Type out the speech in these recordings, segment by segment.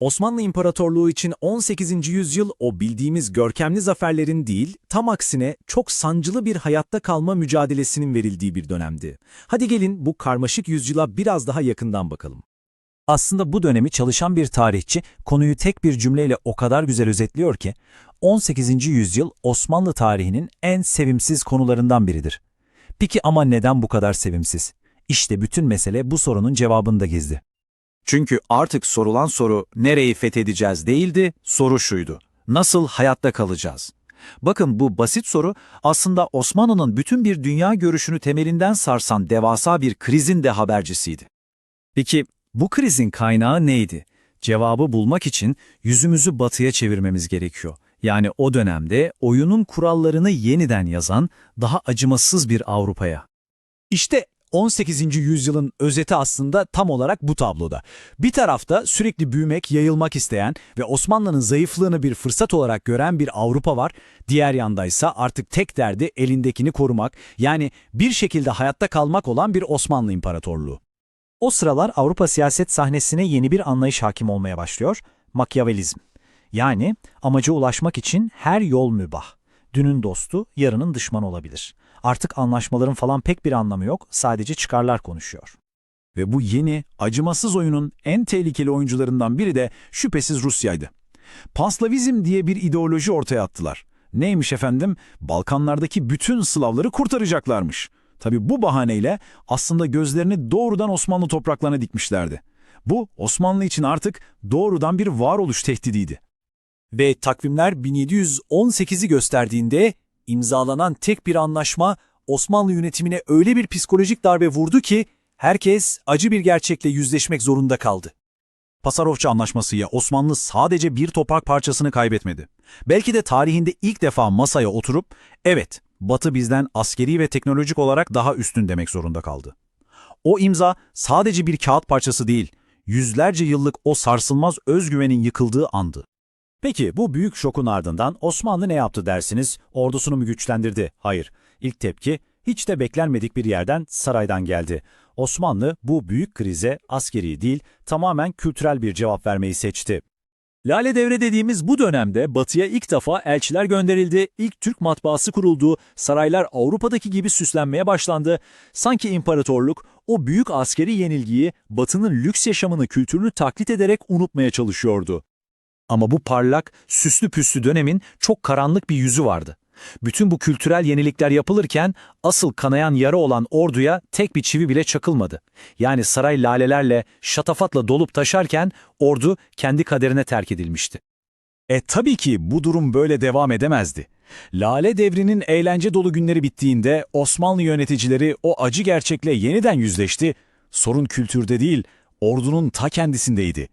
Osmanlı İmparatorluğu için 18. yüzyıl o bildiğimiz görkemli zaferlerin değil, tam aksine çok sancılı bir hayatta kalma mücadelesinin verildiği bir dönemdi. Hadi gelin bu karmaşık yüzyıla biraz daha yakından bakalım. Aslında bu dönemi çalışan bir tarihçi konuyu tek bir cümleyle o kadar güzel özetliyor ki, 18. yüzyıl Osmanlı tarihinin en sevimsiz konularından biridir. Peki ama neden bu kadar sevimsiz? İşte bütün mesele bu sorunun cevabında gizli. Çünkü artık sorulan soru nereyi fethedeceğiz değildi, soru şuydu. Nasıl hayatta kalacağız? Bakın bu basit soru aslında Osmanlı'nın bütün bir dünya görüşünü temelinden sarsan devasa bir krizin de habercisiydi. Peki bu krizin kaynağı neydi? Cevabı bulmak için yüzümüzü batıya çevirmemiz gerekiyor. Yani o dönemde oyunun kurallarını yeniden yazan, daha acımasız bir Avrupa'ya. İşte 18. yüzyılın özeti aslında tam olarak bu tabloda. Bir tarafta sürekli büyümek, yayılmak isteyen ve Osmanlı'nın zayıflığını bir fırsat olarak gören bir Avrupa var. Diğer yandaysa artık tek derdi elindekini korumak, yani bir şekilde hayatta kalmak olan bir Osmanlı İmparatorluğu. O sıralar Avrupa siyaset sahnesine yeni bir anlayış hakim olmaya başlıyor, Makyavelizm. Yani amaca ulaşmak için her yol mübah. Dünün dostu, yarının düşmanı olabilir. Artık anlaşmaların falan pek bir anlamı yok, sadece çıkarlar konuşuyor. Ve bu yeni, acımasız oyunun en tehlikeli oyuncularından biri de şüphesiz Rusya'ydı. Panslavizm diye bir ideoloji ortaya attılar. Neymiş efendim? Balkanlardaki bütün Slavları kurtaracaklarmış. Tabi bu bahaneyle aslında gözlerini doğrudan Osmanlı topraklarına dikmişlerdi. Bu Osmanlı için artık doğrudan bir varoluş tehdidiydi. Ve takvimler 1718'i gösterdiğinde imzalanan tek bir anlaşma Osmanlı yönetimine öyle bir psikolojik darbe vurdu ki herkes acı bir gerçekle yüzleşmek zorunda kaldı. Pasarofça Anlaşması'ya Osmanlı sadece bir toprak parçasını kaybetmedi. Belki de tarihinde ilk defa masaya oturup, evet, Batı bizden askeri ve teknolojik olarak daha üstün demek zorunda kaldı. O imza sadece bir kağıt parçası değil, yüzlerce yıllık o sarsılmaz özgüvenin yıkıldığı andı. Peki bu büyük şokun ardından Osmanlı ne yaptı dersiniz? Ordusunu mu güçlendirdi? Hayır. İlk tepki hiç de beklenmedik bir yerden saraydan geldi. Osmanlı bu büyük krize askeri değil tamamen kültürel bir cevap vermeyi seçti. Lale Devre dediğimiz bu dönemde batıya ilk defa elçiler gönderildi, ilk Türk matbaası kuruldu, saraylar Avrupa'daki gibi süslenmeye başlandı. Sanki imparatorluk o büyük askeri yenilgiyi batının lüks yaşamını kültürünü taklit ederek unutmaya çalışıyordu. Ama bu parlak, süslü püslü dönemin çok karanlık bir yüzü vardı. Bütün bu kültürel yenilikler yapılırken asıl kanayan yara olan orduya tek bir çivi bile çakılmadı. Yani saray lalelerle, şatafatla dolup taşarken ordu kendi kaderine terk edilmişti. E tabii ki bu durum böyle devam edemezdi. Lale devrinin eğlence dolu günleri bittiğinde Osmanlı yöneticileri o acı gerçekle yeniden yüzleşti. Sorun kültürde değil, ordunun ta kendisindeydi.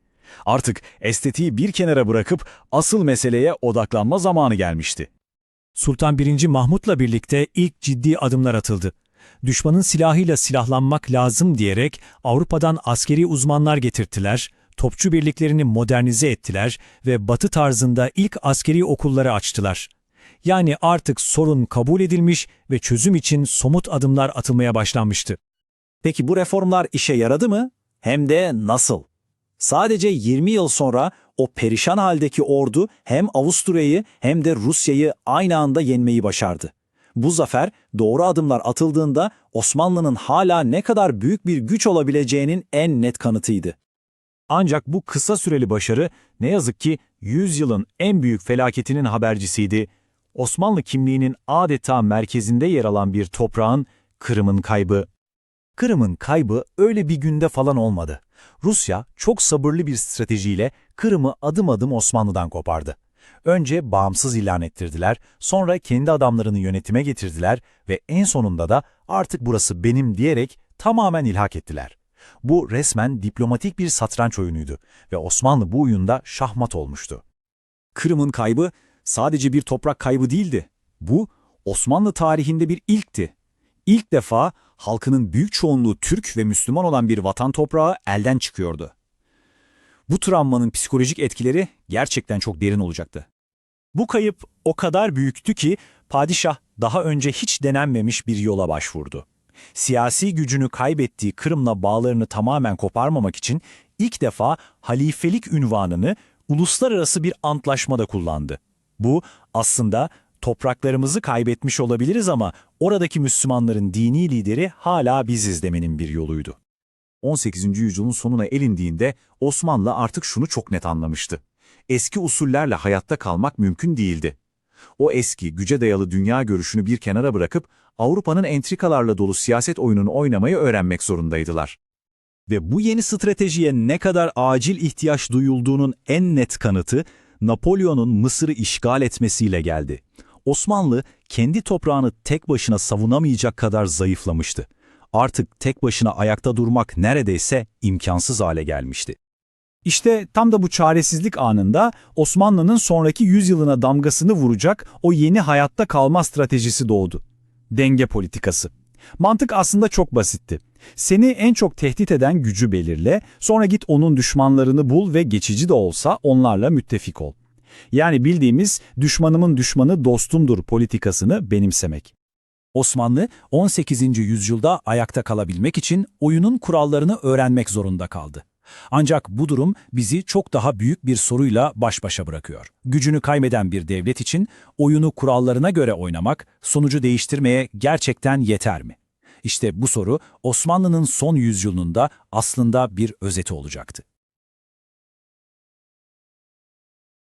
Artık estetiği bir kenara bırakıp asıl meseleye odaklanma zamanı gelmişti. Sultan 1. Mahmut'la birlikte ilk ciddi adımlar atıldı. Düşmanın silahıyla silahlanmak lazım diyerek Avrupa'dan askeri uzmanlar getirttiler, topçu birliklerini modernize ettiler ve batı tarzında ilk askeri okulları açtılar. Yani artık sorun kabul edilmiş ve çözüm için somut adımlar atılmaya başlanmıştı. Peki bu reformlar işe yaradı mı? Hem de nasıl? Sadece 20 yıl sonra o perişan haldeki ordu hem Avusturya'yı hem de Rusya'yı aynı anda yenmeyi başardı. Bu zafer doğru adımlar atıldığında Osmanlı'nın hala ne kadar büyük bir güç olabileceğinin en net kanıtıydı. Ancak bu kısa süreli başarı ne yazık ki 100 yılın en büyük felaketinin habercisiydi. Osmanlı kimliğinin adeta merkezinde yer alan bir toprağın Kırım'ın kaybı. Kırım'ın kaybı öyle bir günde falan olmadı. Rusya çok sabırlı bir stratejiyle Kırım'ı adım adım Osmanlı'dan kopardı. Önce bağımsız ilan ettirdiler, sonra kendi adamlarını yönetime getirdiler ve en sonunda da artık burası benim diyerek tamamen ilhak ettiler. Bu resmen diplomatik bir satranç oyunuydu ve Osmanlı bu oyunda şahmat olmuştu. Kırım'ın kaybı sadece bir toprak kaybı değildi. Bu Osmanlı tarihinde bir ilkti. İlk defa halkının büyük çoğunluğu Türk ve Müslüman olan bir vatan toprağı elden çıkıyordu. Bu travmanın psikolojik etkileri gerçekten çok derin olacaktı. Bu kayıp o kadar büyüktü ki padişah daha önce hiç denenmemiş bir yola başvurdu. Siyasi gücünü kaybettiği Kırım'la bağlarını tamamen koparmamak için ilk defa halifelik ünvanını uluslararası bir antlaşmada kullandı. Bu aslında topraklarımızı kaybetmiş olabiliriz ama oradaki Müslümanların dini lideri hala biziz demenin bir yoluydu. 18. yüzyılın sonuna elindiğinde Osmanlı artık şunu çok net anlamıştı. Eski usullerle hayatta kalmak mümkün değildi. O eski, güce dayalı dünya görüşünü bir kenara bırakıp Avrupa'nın entrikalarla dolu siyaset oyununu oynamayı öğrenmek zorundaydılar. Ve bu yeni stratejiye ne kadar acil ihtiyaç duyulduğunun en net kanıtı Napolyon'un Mısır'ı işgal etmesiyle geldi. Osmanlı kendi toprağını tek başına savunamayacak kadar zayıflamıştı. Artık tek başına ayakta durmak neredeyse imkansız hale gelmişti. İşte tam da bu çaresizlik anında Osmanlı'nın sonraki yüzyılına damgasını vuracak o yeni hayatta kalma stratejisi doğdu. Denge politikası. Mantık aslında çok basitti. Seni en çok tehdit eden gücü belirle, sonra git onun düşmanlarını bul ve geçici de olsa onlarla müttefik ol. Yani bildiğimiz düşmanımın düşmanı dostumdur politikasını benimsemek. Osmanlı 18. yüzyılda ayakta kalabilmek için oyunun kurallarını öğrenmek zorunda kaldı. Ancak bu durum bizi çok daha büyük bir soruyla baş başa bırakıyor. Gücünü kaybeden bir devlet için oyunu kurallarına göre oynamak sonucu değiştirmeye gerçekten yeter mi? İşte bu soru Osmanlı'nın son yüzyılında aslında bir özeti olacaktı.